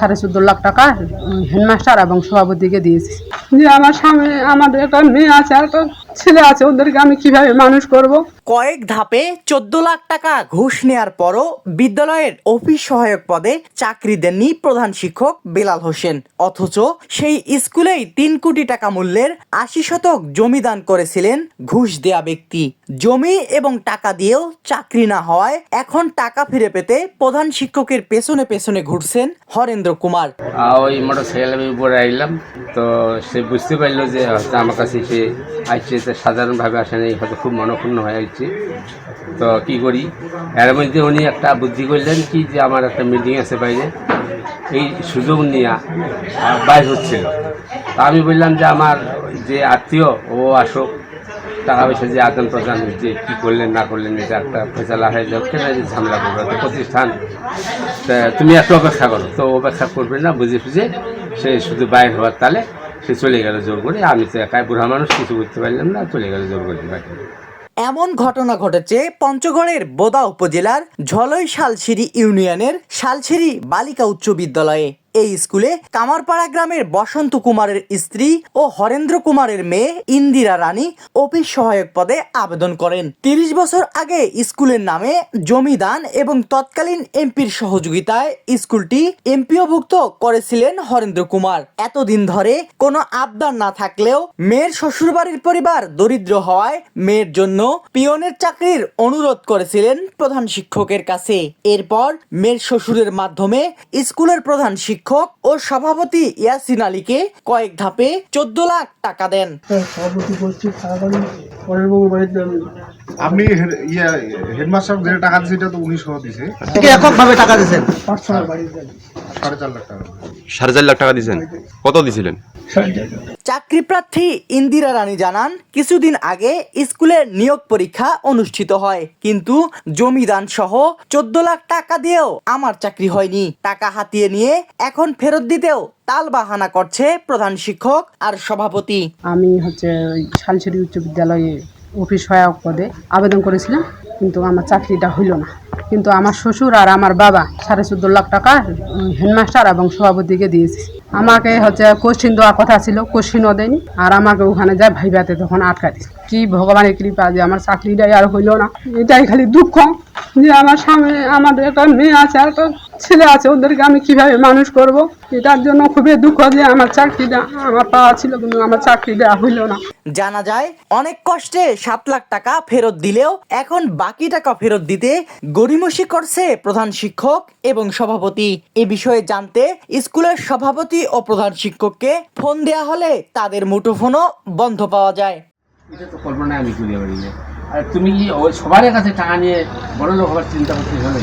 সাড়ে চোদ্দ লাখ টাকা হেডমাস্টার এবং সভাপতিকে দিয়েছি। যে আমার সামনে আমাদের একটা মেয়ে আছে আর একটা ছেলে আছে ওদেরকে আমি কীভাবে মানুষ করব? কয়েক ধাপে চোদ্দ লাখ টাকা ঘুষ নেয়ার পরও বিদ্যালয়ের অফিস সহায়ক পদে চাকরি দেননি প্রধান শিক্ষক বেলাল হোসেন। অথচ সেই স্কুলেই তিন কোটি টাকা মূল্যের আশি শতক জমি দান করেছিলেন ঘুষ দেয়া ব্যক্তি। জমি এবং টাকা দিয়েও চাকরি না হওয়ায় এখন টাকা ফিরে পেতে প্রধান শিক্ষকের পেছনে পেছনে ঘুরছেন হরেন্দ্র কুমার। ওই উপরে আইলাম। তো সে বুঝতে পারল যে হয়তো আমার কাছে সে আসছে, তো সাধারণভাবে আসে নাই হয়তো খুব মনক্ষুণ্ণ হয়ে আসছে। তো কি করি? এর মধ্যে উনি একটা বুদ্ধি করলেন কি যে আমার একটা মিটিং আছে বাইরে। এই সুযোগ নিয়ে বাইর হচ্ছিল। তা আমি বললাম যে আমার যে আত্মীয়, ও আসুক। টাকা পয়সা যে আদান প্রদান যে কী করলেন, না করলেন, এটা একটা ফেসলা হয়ে যাক, কেন এই ঝামেলা করবে? প্রতিষ্ঠান তুমি একটু অপেক্ষা করো। তো অপেক্ষা করবে না, বুঝে ফুঝে সে শুধু বাইর হওয়ার তালে সে চলে গেল জোর করে। আমি তো একাই বুড়া মানুষ, কিছু করতে পারলাম না, চলে গেল জোর করে বাইরে এমন ঘটনা ঘটেছে পঞ্চগড়ের বোদা উপজেলার ঝলই শালছিরি ইউনিয়নের শালছিরি বালিকা উচ্চ বিদ্যালয়ে। এই স্কুলে কামারপাড়া গ্রামের বসন্ত কুমারের স্ত্রী ও হরেন্দ্র কুমারের মেয়ে ইন্দিরা রানী অফিস সহায়ক পদে আবেদন করেন। তিরিশ বছর আগে স্কুলের নামে জমি দান এবং তৎকালীন এমপির সহযোগিতায় স্কুলটি এমপিওভুক্ত করেছিলেন হরেন্দ্র কুমার। এতদিন ধরে কোনো আবদার না থাকলেও মেয়ের শ্বশুরবাড়ির পরিবার দরিদ্র হওয়ায় মেয়ের জন্য পিয়নের চাকরির অনুরোধ করেছিলেন প্রধান শিক্ষকের কাছে। এরপর মেয়ের শ্বশুরের মাধ্যমে স্কুলের প্রধান শিক্ষক ও সভাপতি ইয়াসিন আলীকে কয়েক ধাপে চোদ্দ লাখ টাকা দেন। আমি আপনি ইয়া হেডমাস্টার যে টাকা দিয়েছে এটা তো উনি সহ দিছে। এককভাবে টাকা দিয়েছেন? সাড়ে চার লাখ টাকা। সাড়ে চার লাখ টাকা দিয়েছেন? কত দিছিলেন? চাকরি প্রার্থী ইন্দিরা রানী জানান, কিছুদিন আগে স্কুলের নিয়োগ পরীক্ষা অনুষ্ঠিত হয়, কিন্তু জমিদান সহ চোদ্দ লাখ টাকা দিয়েও আমার চাকরি হয়নি। টাকা হাতিয়ে নিয়ে এখন ফেরত দিতেও তাল বাহানা করছে প্রধান শিক্ষক আর সভাপতি। আমি হচ্ছে শালছড়ি উচ্চ বিদ্যালয়ে অফিস সহায়ক পদে আবেদন করেছিলাম, কিন্তু আমার চাকরিটা হইল না। কিন্তু আমার শ্বশুর আর আমার বাবা সাড়ে চোদ্দ লাখ টাকা হেডমাস্টার এবং সভাপতিকে দিয়েছি। আমাকে হচ্ছে কোশ্চিন দেওয়ার কথা ছিল, কোশ্চিনও দেয়নি। আর আমাকে ওখানে যায় ভাইবাতে তখন আটকা দিয়েছে কি ভগবানের কৃপা যে আমার চাকরিটাই আর হইল না, এটাই খালি দুঃখ যে আমার সামনে আমাদের একটা মেয়ে আছে আর একটা ছেলে আছে ওদেরকে আমি কীভাবে মানুষ করব? এটার জন্য খুবই দুঃখ যে আমার চাকরিটা আমার পাওয়া ছিল কিন্তু আমার চাকরিটা হইল না। জানা যায় অনেক কষ্টে সাত লাখ টাকা ফেরত দিলেও এখন বাকি টাকা ফেরত দিতে গড়িমসি করছে প্রধান শিক্ষক এবং সভাপতি। এ বিষয়ে জানতে স্কুলের সভাপতি ও প্রধান শিক্ষককে ফোন দেয়া হলে তাদের মুঠোফোনও বন্ধ পাওয়া যায়। এটা তো কল্পনা আমি করি আর তুমি কি ওই সবার কাছে টাকা নিয়ে বড় লোক হওয়ার চিন্তা করতে হবে